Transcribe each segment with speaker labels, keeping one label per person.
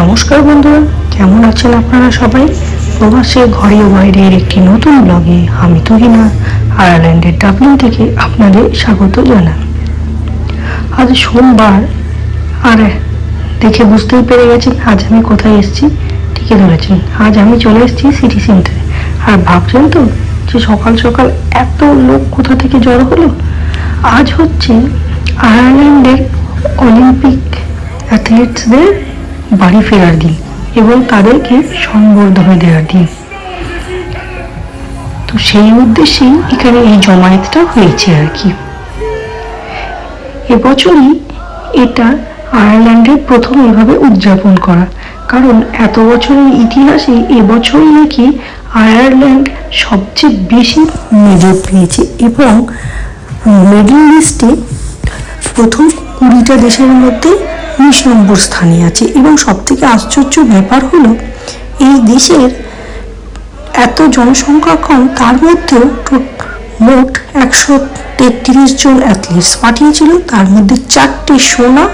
Speaker 1: নমস্কার বন্ধুরা কেমন আছেন আপনারা সবাই? প্রবাসে ঘরে বাইরের একটি নতুন ব্লগে আমি তুহিনা, আয়ারল্যান্ডের ডাবলিন থেকে আপনাদের স্বাগত জানান আজ সোমবার, আর দেখে বুঝতেই পেরে গেছেন আজ আমি কোথায় এসেছি, ঠিকই ধরেছেন, আজ আমি চলে এসেছি সিটি সেন্টারে। আর ভাবছেন তো যে সকাল সকাল এত লোক কোথা থেকে জড়ো হলো? আজ হচ্ছে আয়ারল্যান্ডের অলিম্পিক অ্যাথলেটসদের বাড়ি ফেরার দিন এবং তাদেরকে সংবর্ধনা দেওয়ার দিন। তো সেই উদ্দেশ্যেই এখানে এই জমায়েতটা হয়েছে আর কি। এবছরই এটা আয়ারল্যান্ডের প্রথম এভাবে উদযাপন করা। কারণ এত বছরের ইতিহাসে এবছরই নাকি আয়ারল্যান্ড সবচেয়ে বেশি মেডেল পেয়েছে এবং মেডেল লিস্টে প্রথম কুড়িটা দেশের মধ্যে উনিশ নম্বর স্থানে আছে। এবং সবথেকে আশ্চর্য ব্যাপার হলো, এই দেশের এত জনসংখ্যা কম, তার মধ্যেও মোট একশো তেত্রিশ জন অ্যাথলিটস পাঠিয়েছিল। তার মধ্যে চারটে সোনা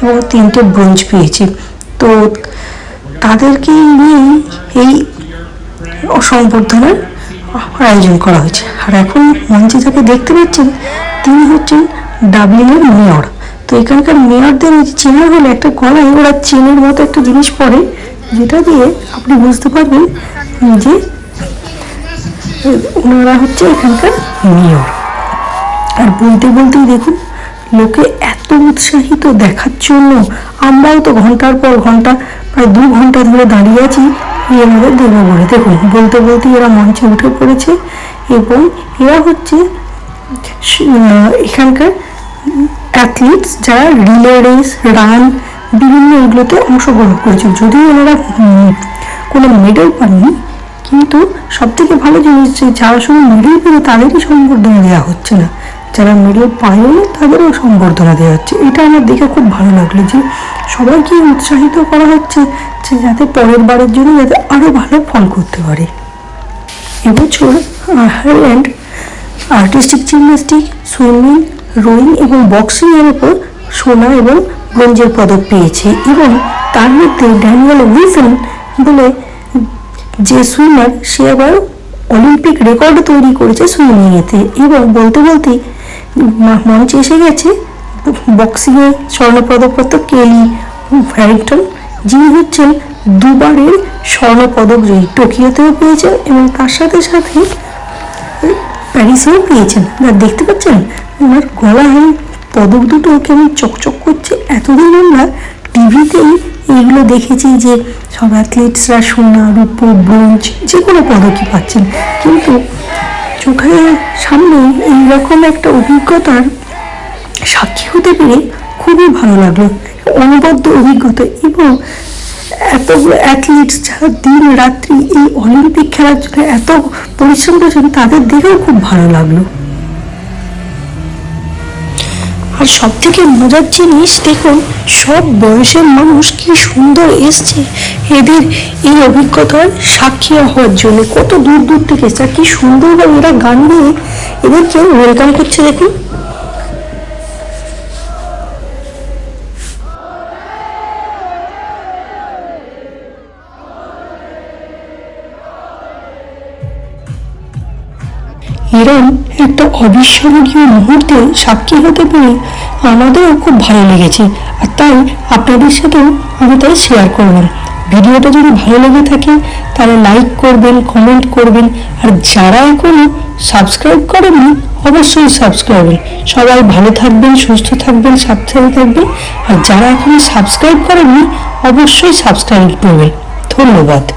Speaker 1: এবং তিনটে ব্রোঞ্জ পেয়েছে। তো তাদেরকে নিয়ে এই সংবর্ধনার আয়োজন করা হয়েছে। আর এখন মঞ্চে যাকে দেখতে পাচ্ছেন, তিনি হচ্ছেন ডাবলিনের মেয়র। এখানকার মেয়রদের চেনার হলে একটা গলায় ওরা চেনের মতো একটা জিনিস পরে, যেটা দিয়ে আপনি বুঝতে পারবেন যে ওনারা হচ্ছে এখানকার মেয়র। আর বলতে বলতেই দেখুন, লোকে এত উৎসাহিত দেখার জন্য আমরাও তো ঘণ্টার পর ঘণ্টা, প্রায় দু ঘণ্টা ধরে দাঁড়িয়ে আছি এই আমাদের বলে দেখুন, বলতে বলতেই এরা মঞ্চে উঠে পড়েছে এবং এরা হচ্ছে এখানকার অ্যাথলিটস যারা রিলে রেস রান বিভিন্ন এগুলোতে অংশগ্রহণ করেছে যদিও ওনারা কোনো মেডেল পাননি, কিন্তু সব থেকে ভালো জিনিস যে যারা শুধু মেডেল পেলে, তাদেরই সম্বর্ধনা দেওয়া হচ্ছে না। যারা মেডেল পায়ও না, তাদেরও সম্বর্ধনা দেওয়া হচ্ছে। এটা আমার দেখে খুব ভালো লাগল যে সবাইকে উৎসাহিত করা হচ্ছে যে যাতে পরের বারের জন্য যাতে আরও ভালো ফল করতে পারে। এবছর Ireland artistic gymnastic swimming rowing এবং বক্সিং এর উপর সোনা এবং ব্রোঞ্জের পদক পেয়েছে এবং তার মধ্যে ড্যানিয়েল উইফেন বলে যে সুইমার, সে আবার অলিম্পিক রেকর্ড তৈরি করেছে সুইমিংয়েতে এবং বলতে বলতে মঞ্চে এসে গেছে। বক্সিংয়ে স্বর্ণপদকপ্রাপ্ত কেলি হ্যারিংটন, যিনি হচ্ছেন দুবারের স্বর্ণপদক জয়ী। টোকিওতেও পেয়েছেন এবং তার সাথে সাথে প্যারিসেও পেয়েছেন। দেখতে পাচ্ছেন? ওনার গলায় পদক দুটো কেমন চকচক করছে। এতদিন আমরা টিভিতেই এইগুলো দেখেছি যে সব অ্যাথলিটসরা সোনা, রূপো, ব্রোঞ্জ, যে কোনো পদকই পাচ্ছেন। কিন্তু চোখের সামনে এইরকম একটা অভিজ্ঞতার সাক্ষী হতে পেরে খুবই ভালো লাগল। অনবদ্য অভিজ্ঞতা এবং এতগুলো অ্যাথলিটস যারা দিন রাত্রি এই অলিম্পিক খেলার জন্য এত পরিশ্রম করেছেন, তাদের দেখেও খুব ভালো লাগল। আর সব থেকে মজার জিনিস দেখুন, সব বয়সের মানুষ কি সুন্দর এসছে। এদের এই অভিজ্ঞতার সাক্ষী হওয়ার জন্য। কত দূর দূর থেকে এসছে, আর কি সুন্দরভাবে এরা গান নিয়ে এদেরকে ওয়েলকাম করছে দেখুন। এরম একটা অবিস্মরণীয় মুহূর্তে সাক্ষী হতে পেরে আমাদেরও খুব ভালো লেগেছে। আর তাই আপনাদের সাথেও আমি তাই শেয়ার করলাম ভিডিওটা যদি ভালো লেগে থাকে, তাহলে লাইক করবেন কমেন্ট করবেন। আর যারা এখনও সাবস্ক্রাইব করেননি, অবশ্যই সাবস্ক্রাইব সবাই ভালো থাকবেন, সুস্থ থাকবেন, সাবধানে থাকবেন। আর যারা এখনও সাবস্ক্রাইব করেননি, অবশ্যই সাবস্ক্রাইব করবেন। ধন্যবাদ।